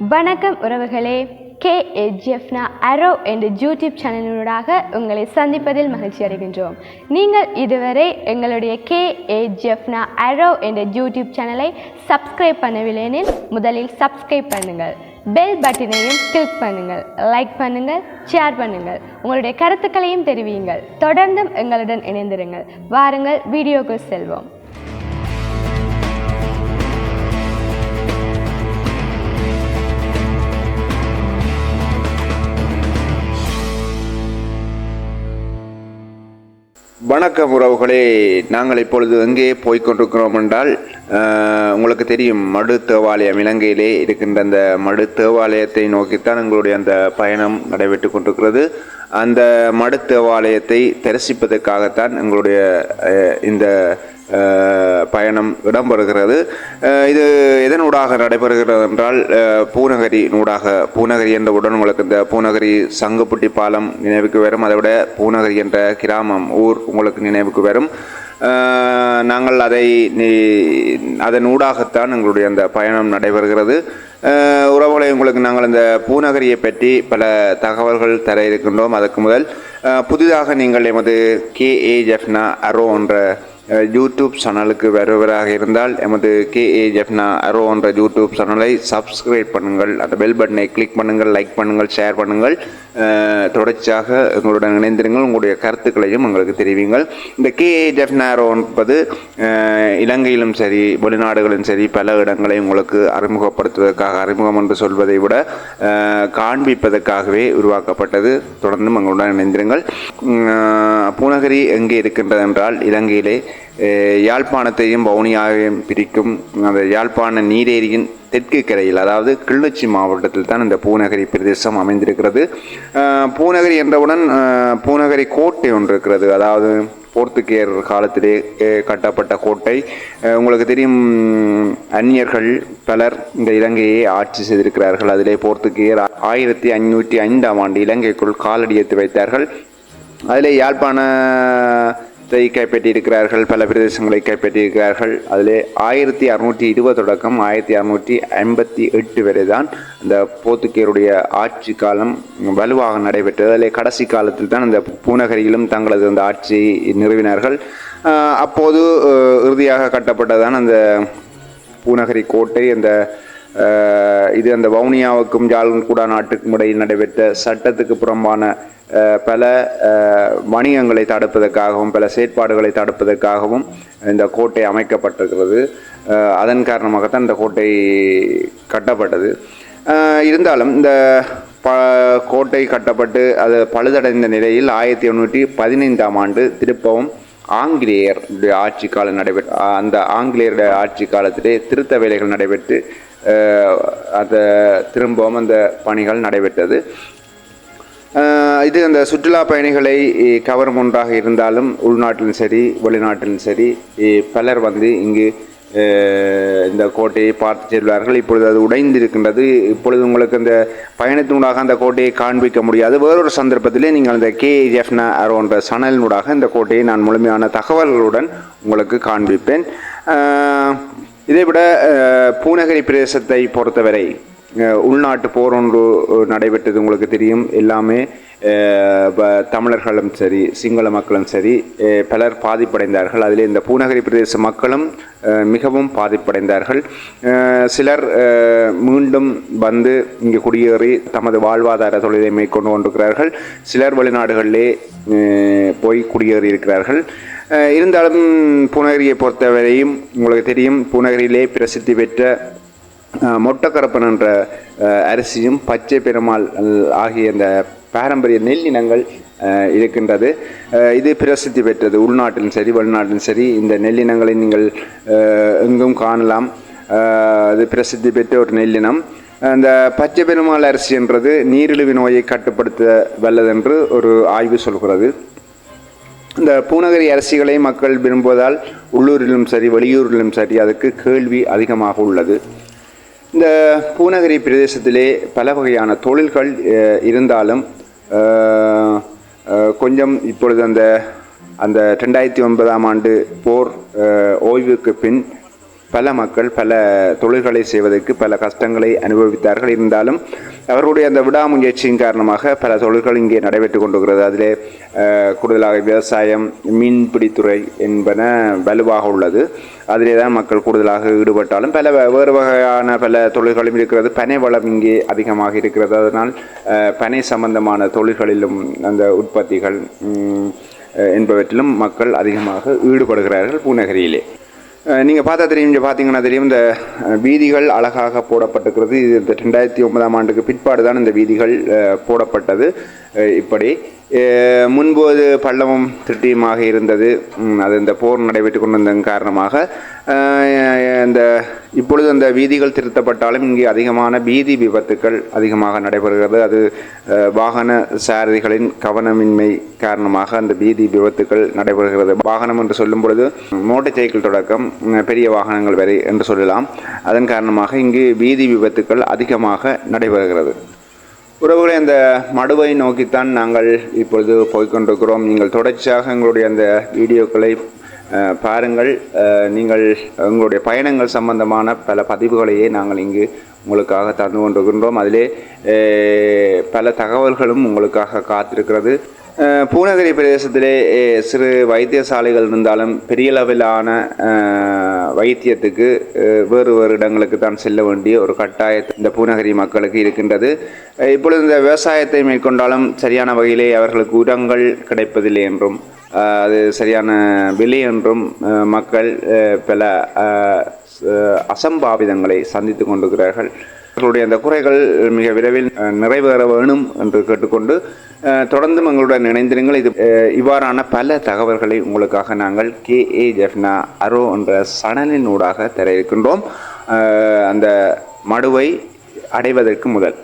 வணக்கம் உறவுகளே. கே ஏஜிஎஃப்னா அரோ என்ற யூடியூப் சேனலினூடாக உங்களை சந்திப்பதில் மகிழ்ச்சி அடைகின்றோம். நீங்கள் இதுவரை எங்களுடைய கே ஏஜிஎஃப்னா அரோ என்ற யூடியூப் சேனலை சப்ஸ்கிரைப் பண்ணவில்லையெனில் முதலில் சப்ஸ்கிரைப் பண்ணுங்கள். பெல் பட்டனையும் கிளிக் பண்ணுங்கள். லைக் பண்ணுங்கள் ஷேர் பண்ணுங்கள். உங்களுடைய கருத்துக்களையும் தெரிவியுங்கள். தொடர்ந்தும் எங்களுடன் இணைந்திருங்கள். வாருங்கள் வீடியோக்கு செல்வோம். வணக்கம் உறவுகளே. நாங்கள் இப்பொழுது எங்கே போய்கொண்டிருக்கிறோம் என்றால் உங்களுக்கு தெரியும் மடு தேவாலயம் இலங்கையிலே இருக்கின்ற அந்த மடு தேவாலயத்தை நோக்கித்தான் எங்களுடைய அந்த பயணம் நடைபெற்று கொண்டிருக்கிறது. அந்த மடு தேவாலயத்தை தரிசிப்பதற்காகத்தான் எங்களுடைய இந்த பயணம் இடம்பெறுகிறது. இது எதனூடாக நடைபெறுகிறது என்றால் பூநகரி நூடாக பூநகரி என்றவுடன் உங்களுக்கு இந்த பூநகரி சங்குப்பட்டி பாலம் நினைவுக்கு வரும். அதை விட பூநகரி என்ற கிராமம் ஊர் உங்களுக்கு நினைவுக்கு வரும். நாங்கள் அதை நீ- அதன் ஊடாகத்தான் எங்களுடைய அந்த பயணம் நடைபெறுகிறது. உறவுகளை உங்களுக்கு நாங்கள் இந்த பூநகரியை பற்றி பல தகவல்கள் தர இருக்கின்றோம். அதற்கு முதல் புதிதாக நீங்கள் எமது கே ஏ ஜெஃப்னா அரோ என்ற யூடியூப் சேனலுக்கு வருவராக இருந்தால் எமது கே ஜெஃப்னா அரோ என்ற யூடியூப் சேனலை சப்ஸ்கிரைப் பண்ணுங்கள். அந்த பெல் பட்டனை கிளிக் பண்ணுங்கள் லைக் பண்ணுங்கள் ஷேர் பண்ணுங்கள். தொடர்ச்சியாக எங்களுடன் இணைந்திருங்கள். உங்களுடைய கருத்துக்களையும் எங்களுக்கு தெரிவிங்கள். இந்த கேஏ ஜெஃப்னா அரோ என்பது இலங்கையிலும் சரி வெளிநாடுகளிலும் சரி பல இடங்களை உங்களுக்கு அறிமுகப்படுத்துவதற்காக அறிமுகம் என்று சொல்வதை விட காண்பிப்பதற்காகவே உருவாக்கப்பட்டது. தொடர்ந்தும் எங்களுடன் இணைந்திருங்கள். பூனகிரி பூநகரி எங்கே இருக்கின்றது என்றால் இலங்கையிலே யாழ்ப்பாணத்தையும் வவுனியாவையும் பிரிக்கும். அந்த யாழ்ப்பாண நீரேரியின் தெற்கு கரையில் அதாவது கிள்ளச்சி மாவட்டத்தில் தான் இந்த பூநகரி பிரதேசம் அமைந்திருக்கிறது. பூநகரி என்றவுடன் பூநகரி கோட்டை ஒன்று இருக்கிறது. அதாவது போர்த்துகேயர் காலத்திலே கட்டப்பட்ட கோட்டை. உங்களுக்கு தெரியும் அந்நியர்கள் பலர் இந்த இலங்கையை ஆட்சி செய்திருக்கிறார்கள். அதிலே போர்த்துகேயர் ஆயிரத்தி ஐநூற்றி ஐந்தாம் ஆண்டு இலங்கைக்குள் காலடி வைத்தார்கள். அதிலே தை கைப்பற்றியிருக்கிறார்கள் பல பிரதேசங்களை கைப்பற்றியிருக்கிறார்கள். அதிலே ஆயிரத்தி அறுநூற்றி இருபது தொடக்கம் ஆயிரத்தி அறுநூற்றி ஐம்பத்தி எட்டு வரை தான் இந்த போர்த்துகேயருடைய ஆட்சி காலம் வலுவாக நடைபெற்றது. அதிலே கடைசி காலத்தில் தான் இந்த பூநகரியிலும் தங்களது அந்த ஆட்சியை நிறுவினார்கள். அப்போது இறுதியாக கட்டப்பட்டதான் அந்த பூநகரி கோட்டை அந்த இது அந்த வவுனியாவுக்கும் ஜாழ்குடா நாட்டுக்கும் இடையில் நடைபெற்ற சட்டத்துக்கு புறம்பான பல வணிகங்களை தடுப்பதற்காகவும் பல செயற்பாடுகளை தடுப்பதற்காகவும் இந்த கோட்டை அமைக்கப்பட்டிருக்கிறது. அதன் காரணமாகத்தான் இந்த கோட்டை கட்டப்பட்டது. இருந்தாலும் இந்த ப கோட்டை கட்டப்பட்டு அது பழுதடைந்த நிலையில் ஆயிரத்தி எண்ணூற்றி பதினைந்தாம் ஆண்டு திருப்பவும் ஆங்கிலேயர் ஆட்சி காலம் நடைபெற்ற அந்த ஆங்கிலேயருடைய ஆட்சி காலத்திலே திருத்த வேலைகள் நடைபெற்று அந்த திரும்பவும் அந்த பணிகள் நடைபெற்றது. இது அந்த சுற்றுலா பயணிகளை கவரும் ஒன்றாக இருந்தாலும் உள்நாட்டிலும் சரி வெளிநாட்டிலும் சரி பலர் வந்து இங்கு இந்த கோட்டையை பார்த்து செல்வார்கள். இப்பொழுது அது உடைந்திருக்கின்றது. இப்பொழுது உங்களுக்கு அந்த பயணத்தினூடாக அந்த கோட்டையை காண்பிக்க முடியாது. வேறொரு சந்தர்ப்பத்திலே நீங்கள் அந்த கே ஜெஃப்னா என்ற சனலினூடாக இந்த கோட்டையை நான் முழுமையான தகவல்களுடன் உங்களுக்கு காண்பிப்பேன். இதைவிட பூநகரி பிரதேசத்தை பொறுத்தவரை உள்நாட்டு போர் ஒன்று நடைபெற்றது உங்களுக்கு தெரியும். எல்லாமே தமிழர்களும் சரி சிங்கள மக்களும் சரி பலர் பாதிப்படைந்தார்கள். அதில் இந்த பூநகரி பிரதேச மக்களும் மிகவும் பாதிப்படைந்தார்கள். சிலர் மீண்டும் வந்து இங்கே குடியேறி தமது வாழ்வாதார தொழிலை மேற்கொண்டு கொண்டிருக்கிறார்கள். சிலர் வெளிநாடுகளிலே போய் குடியேறி இருக்கிறார்கள். இருந்தாலும் பூநகரியை பொறுத்தவரையும் உங்களுக்கு தெரியும் பூநகரியிலே பிரசித்தி பெற்ற மொட்டக்கரப்பன் என்ற அரிசியும் பச்சை பெருமாள் ஆகிய இந்த பாரம்பரிய நெல் இனங்கள் இருக்கின்றது. இது பிரசித்தி பெற்றது. உள்நாட்டிலும் சரி வெளிநாட்டிலும் சரி இந்த நெல்லினங்களை நீங்கள் எங்கும் காணலாம். அது இது பிரசித்தி பெற்ற ஒரு நெல்லினம் அந்த பச்சை பெருமாள் அரிசி என்றது நீரிழிவு நோயை கட்டுப்படுத்த வல்லதென்று ஒரு ஆய்வு சொல்கிறது. இந்த பூநகரி அரிசிகளை மக்கள் விரும்புவதால் உள்ளூரிலும் சரி வெளியூரிலும் சரி அதுக்கு கேள்வி அதிகமாக உள்ளது. இந்த பூநகரி பிரதேசத்திலே பல வகையான தொழில்கள் இருந்தாலும் கொஞ்சம் இப்பொழுது அந்த அந்த ரெண்டாயிரத்தி ஒன்பதாம் ஆண்டு போர் ஓய்வுக்கு பின் பல மக்கள் பல தொழில்களை செய்வதற்கு பல கஷ்டங்களை அனுபவித்தார்கள். இருந்தாலும் அவர்களுடைய அந்த விடாமுயற்சியின் காரணமாக பல தொழில்கள் இங்கே நடைபெற்று கொண்டிருக்கிறது. அதிலே கூடுதலாக விவசாயம் மீன்பிடித்துறை என்பன வலுவாக உள்ளது. அதிலே தான் மக்கள் கூடுதலாக ஈடுபட்டாலும் பல வேறு வகையான பல தொழில்களும் இருக்கிறது. பனை வளம் இங்கே அதிகமாக இருக்கிறது. அதனால் பனை சம்பந்தமான தொழில்களிலும் அந்த உற்பத்திகள் என்பவற்றிலும் மக்கள் அதிகமாக ஈடுபடுகிறார்கள். பூநகரியிலே நீங்கள் பார்த்தா தெரியும் இங்கே பார்த்தீங்கன்னா தெரியும் இந்த வீதிகள் அழகாக போடப்பட்டிருக்கிறது. இது இந்த ரெண்டாயிரத்தி ஒன்பதாம் ஆண்டுக்கு பிற்பாடு தான் இந்த வீதிகள் போடப்பட்டது. இப்படி முன்பு அது பள்ளமும் திட்டியுமாக இருந்தது. அது இந்த போர் நடைபெற்று கொண்டிருந்த காரணமாக இந்த இப்பொழுது அந்த வீதிகள் திருத்தப்பட்டாலும் இங்கே அதிகமான வீதி விபத்துக்கள் அதிகமாக நடைபெறுகிறது. அது வாகன சாரதிகளின் கவனமின்மை காரணமாக அந்த வீதி விபத்துக்கள் நடைபெறுகிறது. வாகனம் என்று சொல்லும் பொழுது மோட்டார் சைக்கிள் தொடக்கம் பெரிய வாகனங்கள் வரை என்று சொல்லலாம். அதன் காரணமாக இங்கு வீதி விபத்துக்கள் அதிகமாக நடைபெறுகிறது. உறவுகளை அந்த மடுவை நோக்கித்தான் நாங்கள் இப்பொழுது போய்கொண்டிருக்கிறோம் நீங்கள் தொடர்ச்சியாக எங்களுடைய அந்த வீடியோக்களை பாருங்கள். நீங்கள் உங்களுடைய பயணங்கள் சம்பந்தமான பல பதிவுகளையே நாங்கள் இங்கு உங்களுக்காக தந்து கொண்டிருக்கின்றோம். அதிலே பல தகவல்களும் உங்களுக்காக காத்திருக்கிறது. பூநகரி பிரதேசத்திலே சிறு வைத்தியசாலைகள் இருந்தாலும் பெரிய அளவிலான வைத்தியத்துக்கு வேறு வேறு இடங்களுக்கு தான் செல்ல வேண்டிய ஒரு கட்டாயத்தை இந்த பூநகரி மக்களுக்கு இருக்கின்றது. இப்பொழுது இந்த விவசாயத்தை மேற்கொண்டாலும் சரியான வகையிலே அவர்களுக்கு உரங்கள் கிடைப்பதில்லை என்றும் அது சரியான விலை என்றும் மக்கள் பல அசம்பாவிதங்களை சந்தித்து கொண்டிருக்கிறார்கள். எங்களுடைய அந்த குறைகள் மிக விரைவில் நிறைவேற வேணும் என்று கேட்டுக்கொண்டு தொடர்ந்தும் எங்களுடன் இணைந்திருங்கள். இது இவ்வாறான பல தகவல்களை உங்களுக்காக நாங்கள் கே ஏ ஜெஃப்னா அரோ என்ற சணலின் ஊடாக தர இருக்கின்றோம். அந்த மடுவை அடைவதற்கு முதல்.